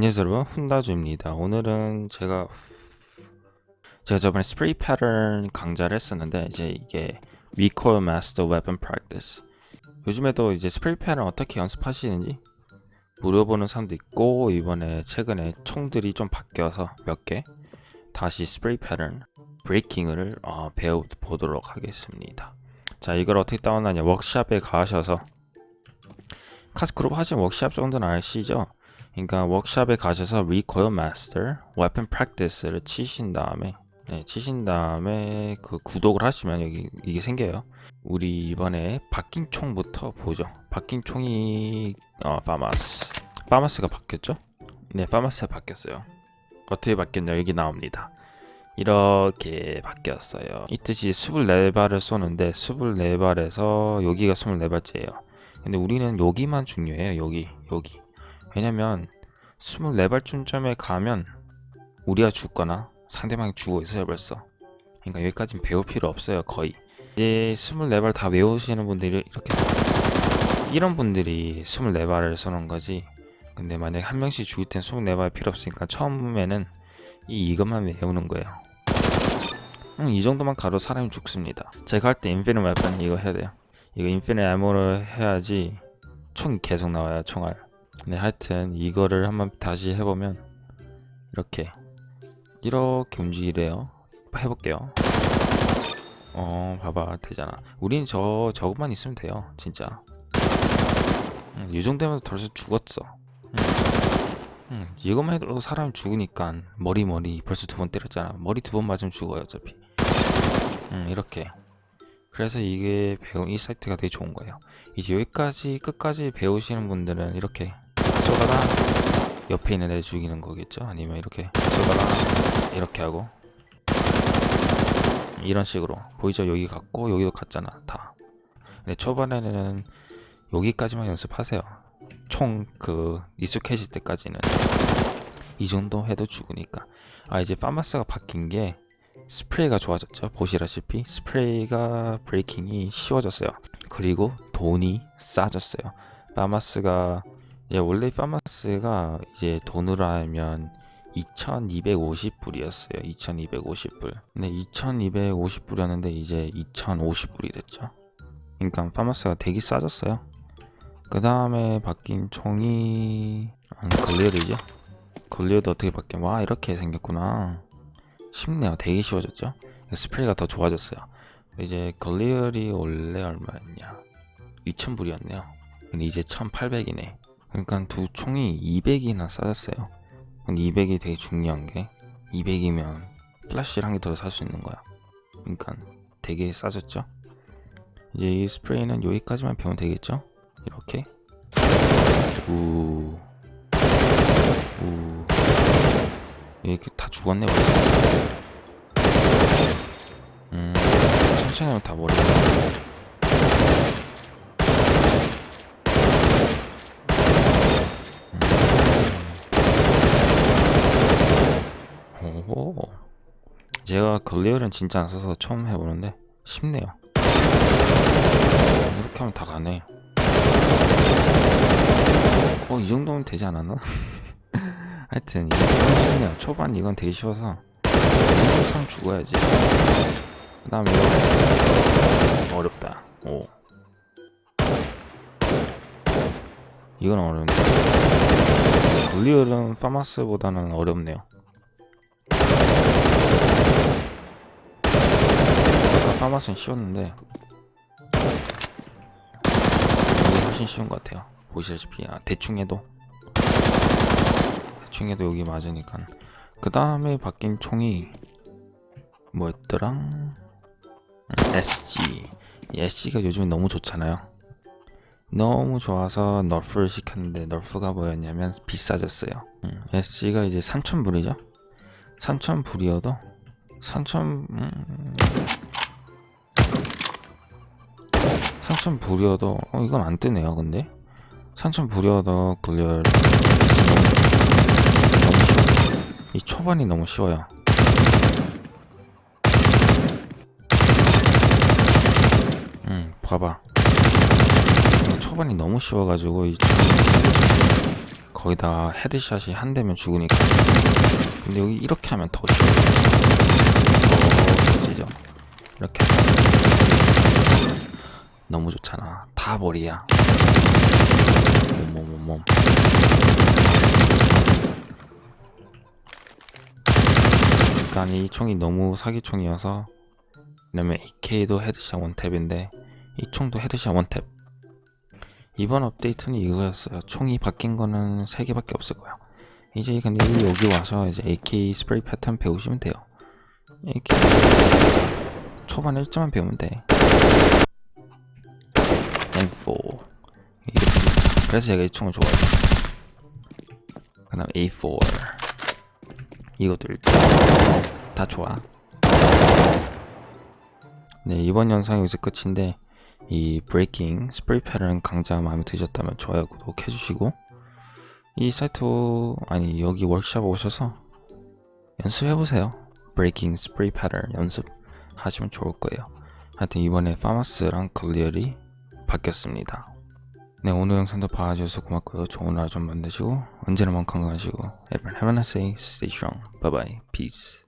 안녕하세요 여러분 훈다주입니다. 오늘은 제가 제가 저번에 스프레이 패턴 강좌를 했었는데 이제 이게 Recoil Master Weapon Practice. 요즘에도 이제 스프레이 패턴 어떻게 연습하시는지 물어보는 사람도 있고 이번에 최근에 총들이 좀 바뀌어서 몇 개 다시 스프레이 패턴 브레이킹을 어, 배워보도록 하겠습니다. 자 이걸 어떻게 다운하냐? 워크샵에 가셔서 카스그룹 하신 워크샵 정도는 아시죠? 그러니까 워크샵에 가셔서 Recoil Master Weapon Practice를 치신 다음에 네, 치신 다음에 그 구독을 하시면 여기 이게 생겨요. 우리 이번에 바뀐 총부터 보죠. 바뀐 총이 어, 파마스. 파마스가 바뀌었죠? 네, 파마스가 바뀌었어요. 어떻게 바뀌었냐 여기 나옵니다. 이렇게 바뀌었어요. 이 뜻이 24발을 쏘는데 24발에서 여기가 24발째예요. 근데 우리는 여기만 중요해요. 여기, 여기. 왜냐면 24발쯤쯤에 가면 우리가 죽거나 상대방이 죽어 있어요 벌써. 그러니까 여기까지는 배울 필요 없어요 거의. 이제 24발 다 외우시는 분들이 이렇게 이런 분들이 24발을 쏘는 거지. 근데 만약에 한 명씩 죽을 땐 24발 필요 없으니까 처음에는 이 이것만 외우는 거예요. 음, 이 정도만 가도 사람이 죽습니다. 제가 할 때 인피니트 웨폰 이거 해야 돼요. 이거 인피니트 애모를 해야지 총이 계속 나와요 총알 네, 하여튼 이거를 한번 다시 해보면 이렇게 이렇게 움직이래요. 해볼게요. 어, 봐봐 되잖아. 우린 저 저것만 있으면 돼요, 진짜. 음, 이 정도면 벌써 죽었어. 음, 음, 이것만 해도 사람이 죽으니까 머리 머리 벌써 두 번 때렸잖아. 머리 두 번 맞으면 죽어요, 어차피. 음, 이렇게. 그래서 이게 배운 이 사이트가 되게 좋은 거예요. 이제 여기까지 끝까지 배우시는 분들은 이렇게 쏘다가 옆에 있는 애 죽이는 거겠죠? 아니면 이렇게 쏘다가 이렇게 하고 이런 식으로 보이죠? 여기 갔고 여기도 갔잖아 다. 근데 초반에는 여기까지만 연습하세요. 총 그 익숙해질 때까지는 이 정도 해도 죽으니까. 아 이제 파마스가 바뀐 게 스프레이가 좋아졌죠. 보시다시피 스프레이가 브레이킹이 쉬워졌어요. 그리고 돈이 싸졌어요. 파마스가 예, 원래 파마스가 이제 돈으로 하면 2250불이었어요. 2250불. 근데 2250불이었는데 이제 2050불이 됐죠. 그러니까 파마스가 되게 싸졌어요. 그 다음에 바뀐 총이 아, 걸리어드죠. 걸리어드 어떻게 바뀌어? 와 이렇게 생겼구나. 쉽네요. 되게 쉬워졌죠. 스프레이가 더 좋아졌어요. 이제 걸리얼이 원래 얼마였냐? 2,000불이었네요. 근데 이제 1,800이네. 그러니까 두 총이 200이나 싸졌어요. 근데 200이 되게 중요한 게 200이면 플래시를 한 개 더 살 수 있는 거야. 그러니까 되게 싸졌죠. 이제 이 스프레이는 여기까지만 배우면 되겠죠? 이렇게 우, 우, 이렇게 다 죽었네 벌써. 음, 천천히 하면 다 머리. 오호. 제가 글리어는 진짜 안 써서 처음 해보는데 쉽네요. 이렇게 하면 다 가네. 어, 이 정도면 되지 않았나? 하여튼 이건 쉽네요. 초반 이건 되게 쉬워서 항상 죽어야지. 그 다음에 이거 어렵다. 오. 이건 어려운데. 글리어는 파마스보다는 어렵네요. 아까 파마스는 쉬웠는데 이게 훨씬 쉬운 것 같아요. 보시다시피 아, 대충 해도 대충 해도 여기 맞으니까 그 다음에 바뀐 총이 뭐였더라? 음, SG 이 SG가 요즘에 너무 좋잖아요. 너무 좋아서 너프를 시켰는데 너프가 뭐였냐면 비싸졌어요. 음, SG가 이제 3,000불이죠. 3,000불이어도 3,000 음... 3,000불이어도 어 이건 안 뜨네요 근데 3,000불이어도 글리얼 이 초반이 너무 쉬워요 음 봐봐 이 초반이 너무 쉬워가지고 이 거기다 헤드샷이 한 대면 죽으니까 근데 여기 이렇게 하면 더 쉬워 더 지죠 이렇게 너무 좋잖아. 다 머리야. 몸몸몸몸 일단 이 총이 너무 사기총이어서 왜냐면 AK도 헤드샷 원탭인데 이 총도 헤드샷 원탭. 이번 업데이트는 이거였어요. 총이 바뀐 거는 3개밖에 없을 거야. 이제 근데 여기 와서 이제 AK 스프레이 패턴 배우시면 돼요. AK 초반 1점만 배우면 돼 M4 이렇게 그래서 제가 이 총을 좋아해요. 그 다음 A4 이것들 다 좋아. 네 이번 영상이 이제 끝인데 이 브레이킹 스프레이 패턴 강좌 마음에 드셨다면 좋아요 구독 해주시고 이 사이트 아니 여기 워크샵 오셔서 연습해보세요. 브레이킹 스프레이 패턴 연습하시면 좋을 거예요. 하여튼 이번에 파마스랑 클리어리 바뀌었습니다 네 오늘 영상도 봐주셔서 고맙고요 좋은 하루 좀 만드시고 언제나 건강하시고 Everyone have a nice day, stay strong, bye bye, peace